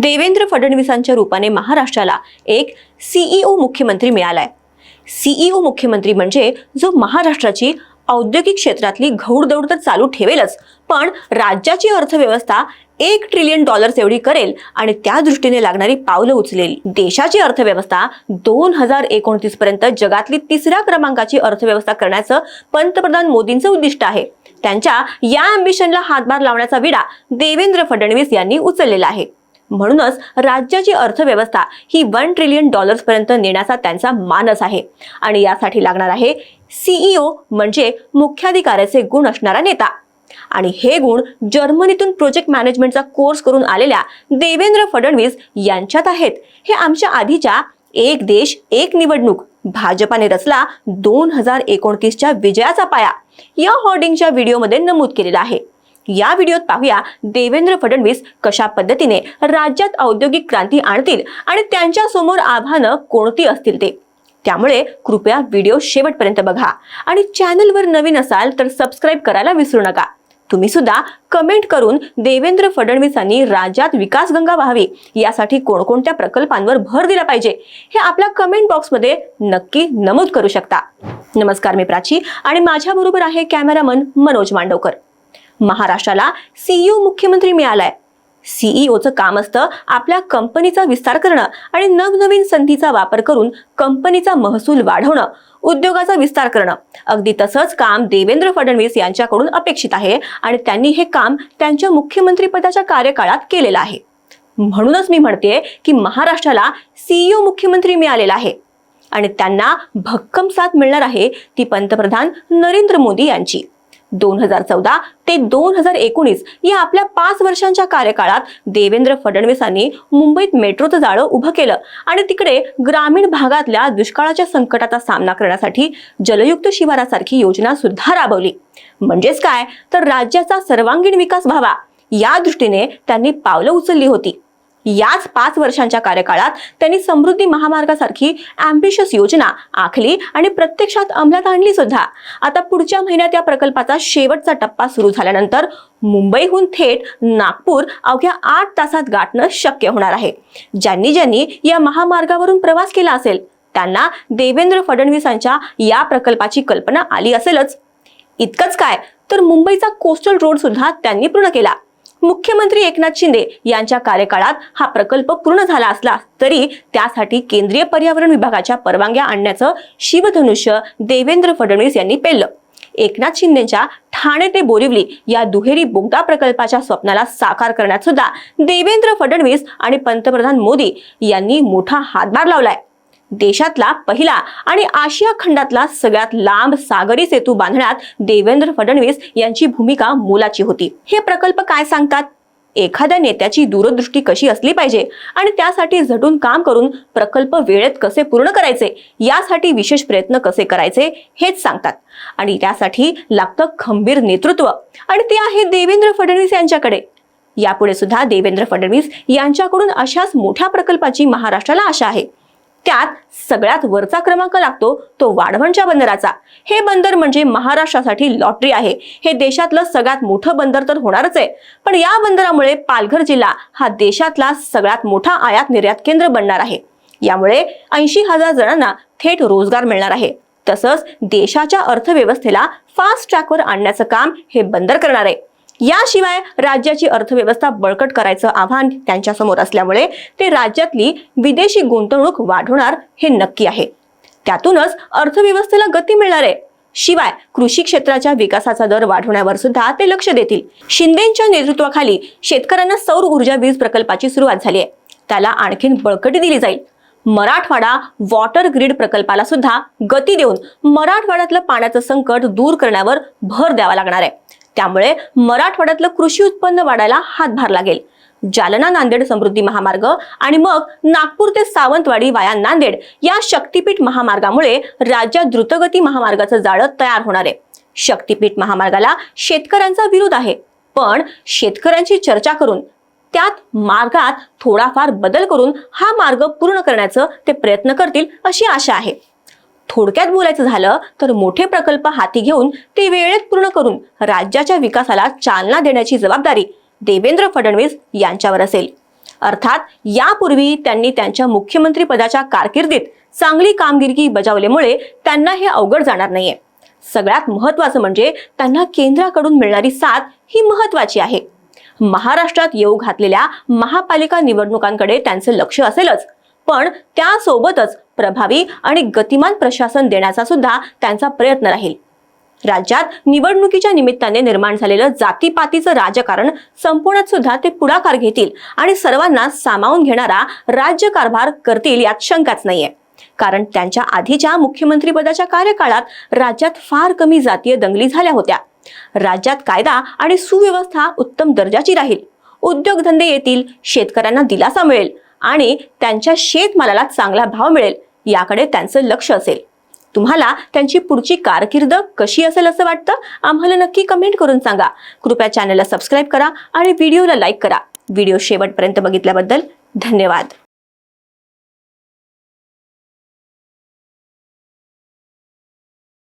देवेंद्र फडणवीसांच्या रूपाने महाराष्ट्राला एक सीईओ मुख्यमंत्री मिळालाय. सीईओ मुख्यमंत्री म्हणजे जो महाराष्ट्राची औद्योगिक क्षेत्रातली घौडदौड तर चालू ठेवेलच पण राज्याची अर्थव्यवस्था एक ट्रिलियन डॉलर्स एवढी करेल आणि त्या दृष्टीने लागणारी पावलं उचलेल. देशाची अर्थव्यवस्था दोन हजार एकोणतीस पर्यंत जगातली तिसऱ्या क्रमांकाची अर्थव्यवस्था करण्याचं पंतप्रधान मोदींचं उद्दिष्ट आहे. त्यांच्या या अम्बिशनला हातभार लावण्याचा विडा देवेंद्र फडणवीस यांनी उचललेला आहे. म्हणूनच राज्याची अर्थव्यवस्था ही वन ट्रिलियन डॉलर्स पर्यंत नेण्याचा त्यांचा मानस आहे. आणि यासाठी लागणार आहे सीईओ म्हणजे मुख्याधिकाऱ्याचे गुण असणारा नेता. आणि हे गुण जर्मनीतून प्रोजेक्ट मॅनेजमेंटचा कोर्स करून आलेल्या देवेंद्र फडणवीस यांच्यात आहेत. हे आमच्या आधीच्या एक देश एक निवडणूक भाजपाने रचला दोन हजार एकोणतीसच्या विजयाचा पाया. या होर्डिंगच्या व्हिडिओमध्ये नमूद केलेला आहे. या व्हिडिओत पाहूया देवेंद्र फडणवीस कशा पद्धतीने राज्यात औद्योगिक क्रांती आणतील आणि त्यांच्यासमोर आव्हानं कोणती असतील ते. त्यामुळे कृपया व्हिडिओ शेवटपर्यंत बघा आणि चॅनलवर नवीन असाल तर सबस्क्राईब करायला विसरू नका. तुम्ही सुद्धा कमेंट करून देवेंद्र फडणवीसांनी राज्यात विकास गंगा व्हावी यासाठी कोणकोणत्या प्रकल्पांवर भर दिला पाहिजे हे आपल्या कमेंट बॉक्समध्ये नक्की नमूद करू शकता. नमस्कार मी प्राची आणि माझ्या बरोबर आहे कॅमेरामन मनोज मांडवकर. महाराष्ट्राला सीईओ मुख्यमंत्री मिळालाय. सीईओचं काम असतं आपल्या कंपनीचा विस्तार करणं आणि नवनवीन संधीचा वापर करून कंपनीचा महसूल वाढवणं उद्योगाचा विस्तार करणं. अगदी तसंच काम देवेंद्र फडणवीस यांच्याकडून अपेक्षित आहे आणि त्यांनी हे काम त्यांच्या मुख्यमंत्रीपदाच्या कार्यकाळात केलेलं आहे. म्हणूनच मी म्हणते की महाराष्ट्राला सीईओ मुख्यमंत्री मिळालेला आहे. आणि त्यांना भक्कम साथ मिळणार आहे ती पंतप्रधान नरेंद्र मोदी यांची. दोन हजार चौदा ते दोन हजार एकोणीस या आपल्या पाच वर्षांच्या कार्यकाळात देवेंद्र फडणवीसांनी मुंबईत मेट्रोचं जाळं उभं केलं. आणि तिकडे ग्रामीण भागातल्या दुष्काळाच्या संकटाचा सामना करण्यासाठी जलयुक्त शिवारासारखी योजना सुद्धा राबवली. म्हणजेच काय? तर राज्याचा सर्वांगीण विकास व्हावा. या दृष्टीने त्यांनी पावलं उचलली होती. याच पाच वर्षांच्या कार्यकाळात त्यांनी समृद्धी महामार्गासारखी अँबिशियस योजना आखली आणि प्रत्यक्षात अंमलात आणली सुद्धा. आता पुढच्या महिन्यात या प्रकल्पाचा शेवटचा टप्पा सुरू झाल्यानंतर मुंबईहून थेट नागपूर अवघ्या आठ तासात गाठणं शक्य होणार आहे. ज्यांनी ज्यांनी या महामार्गावरून प्रवास केला असेल त्यांना देवेंद्र फडणवीसांच्या या प्रकल्पाची कल्पना आली असेलच. इतकंच काय तर मुंबईचा कोस्टल रोड सुद्धा त्यांनी पूर्ण केला. मुख्यमंत्री एकनाथ शिंदे यांच्या कार्यकाळात हा प्रकल्प पूर्ण झाला असला तरी त्यासाठी केंद्रीय पर्यावरण विभागाच्या परवानग्या आणण्याचं शिवधनुष्य देवेंद्र फडणवीस यांनी पेललं. एकनाथ शिंदेच्या ठाणे ते बोरिवली या दुहेरी बोगदा प्रकल्पाच्या स्वप्नाला साकार करण्यात सुद्धा देवेंद्र फडणवीस आणि पंतप्रधान मोदी यांनी मोठा हातभार लावलाय. देशातला पहिला आणि आशिया खंडातला सगळ्यात लांब सागरी सेतू बांधण्यात देवेंद्र फडणवीस यांची भूमिका मोलाची होती. हे प्रकल्प काय सांगतात? एखाद्या नेत्याची दूरदृष्टी कशी असली पाहिजे आणि त्यासाठी झटून काम करून प्रकल्प वेळेत कसे पूर्ण करायचे यासाठी विशेष प्रयत्न कसे करायचे हेच सांगतात. आणि त्यासाठी लागतं खंबीर नेतृत्व. आणि ते आहे देवेंद्र फडणवीस यांच्याकडे. यापुढे सुद्धा देवेंद्र फडणवीस यांच्याकडून अशाच मोठ्या प्रकल्पाची महाराष्ट्राला आशा आहे. त्यात सगळ्यात वरचा क्रमांक लागतो तो वाढवणच्या बंदराचा. हे बंदर म्हणजे महाराष्ट्रासाठी लॉटरी आहे. हे देशातलं सगळ्यात मोठं बंदर तर होणारच आहे. पण या बंदरामुळे पालघर जिल्हा हा देशातला सगळ्यात मोठा आयात निर्यात केंद्र बनणार आहे. यामुळे ऐंशी हजार जणांना थेट रोजगार मिळणार आहे. तसंच देशाच्या अर्थव्यवस्थेला फास्ट ट्रॅकवर आणण्याचं काम हे बंदर करणार आहे. याशिवाय राज्याची अर्थव्यवस्था बळकट करायचं आव्हान त्यांच्यासमोर असल्यामुळे ते राज्यातली विदेशी गुंतवणूक वाढवणार हे नक्की आहे. त्यातूनच अर्थव्यवस्थेला गती मिळणार. आहे शिवाय कृषी क्षेत्राच्या विकासाचा दर वाढवण्यावर सुद्धा ते लक्ष देतील. शिंदेच्या नेतृत्वाखाली शेतकऱ्यांना सौर ऊर्जा वीज प्रकल्पाची सुरुवात झाली आहे. त्याला आणखीन बळकटी दिली जाईल. मराठवाडा वॉटर ग्रीड प्रकल्पाला सुद्धा गती देऊन मराठवाड्यातलं पाण्याचं संकट दूर करण्यावर भर द्यावा लागणार आहे. त्यामुळे मराठवाड्यातलं कृषी उत्पन्न वाढायला हातभार लागेल. जालना नांदेड समृद्धी महामार्ग आणि मग नागपूर ते सावंतवाडी वाया नांदेड या शक्तीपीठ महामार्गामुळे राज्यात द्रुतगती महामार्गाचं जाळं तयार होणार आहे. शक्तीपीठ महामार्गाला शेतकऱ्यांचा विरोध आहे. पण शेतकऱ्यांची चर्चा करून त्यात मार्गात थोडाफार बदल करून हा मार्ग पूर्ण करण्याचं ते प्रयत्न करतील अशी आशा आहे. थोडक्यात बोलायचं झालं तर मोठे प्रकल्प हाती घेऊन ते वेळेत पूर्ण करून राज्याच्या विकासाला चालना देण्याची जबाबदारी देवेंद्र फडणवीस यांच्यावर असेल. अर्थात यापूर्वी त्यांनी त्यांच्या मुख्यमंत्री पदाच्या कारकिर्दीत चांगली कामगिरी बजावल्यामुळे त्यांना हे अवघड जाणार नाहीये. सगळ्यात महत्वाचं म्हणजे त्यांना केंद्राकडून मिळणारी साथ ही महत्वाची आहे. महाराष्ट्रात येऊ घातलेल्या महापालिका निवडणुकांकडे त्यांचं लक्ष असेलच पण त्यासोबतच प्रभावी आणि गतिमान प्रशासन देण्याचा सुद्धा त्यांचा प्रयत्न राहील. राज्यात निवडणुकीच्या निमित्ताने निर्माण झालेलं जातीपातीचं राजकारण संपवण्यात सुद्धा ते पुढाकार घेतील आणि सर्वांना सामावून घेणारा राज्यकारभार करतील यात शंकाच नाहीये. कारण त्यांच्या आधीच्या मुख्यमंत्रीपदाच्या कार्यकाळात राज्यात फार कमी जातीय दंगली झाल्या होत्या. राज्यात कायदा आणि सुव्यवस्था उत्तम दर्जाची राहील. उद्योगधंदे येतील शेतकऱ्यांना दिलासा मिळेल आणि त्यांच्या शेतमालाला चांगला भाव मिळेल. याकडे त्यांचं लक्ष असेल. तुम्हाला त्यांची पुढची कारकीर्द कशी असेल असं वाटतं आम्हाला नक्की कमेंट करून सांगा. कृपया चॅनलला सबस्क्राईब करा आणि व्हिडिओला लाईक करा. व्हिडिओ शेवटपर्यंत बघितल्याबद्दल धन्यवाद.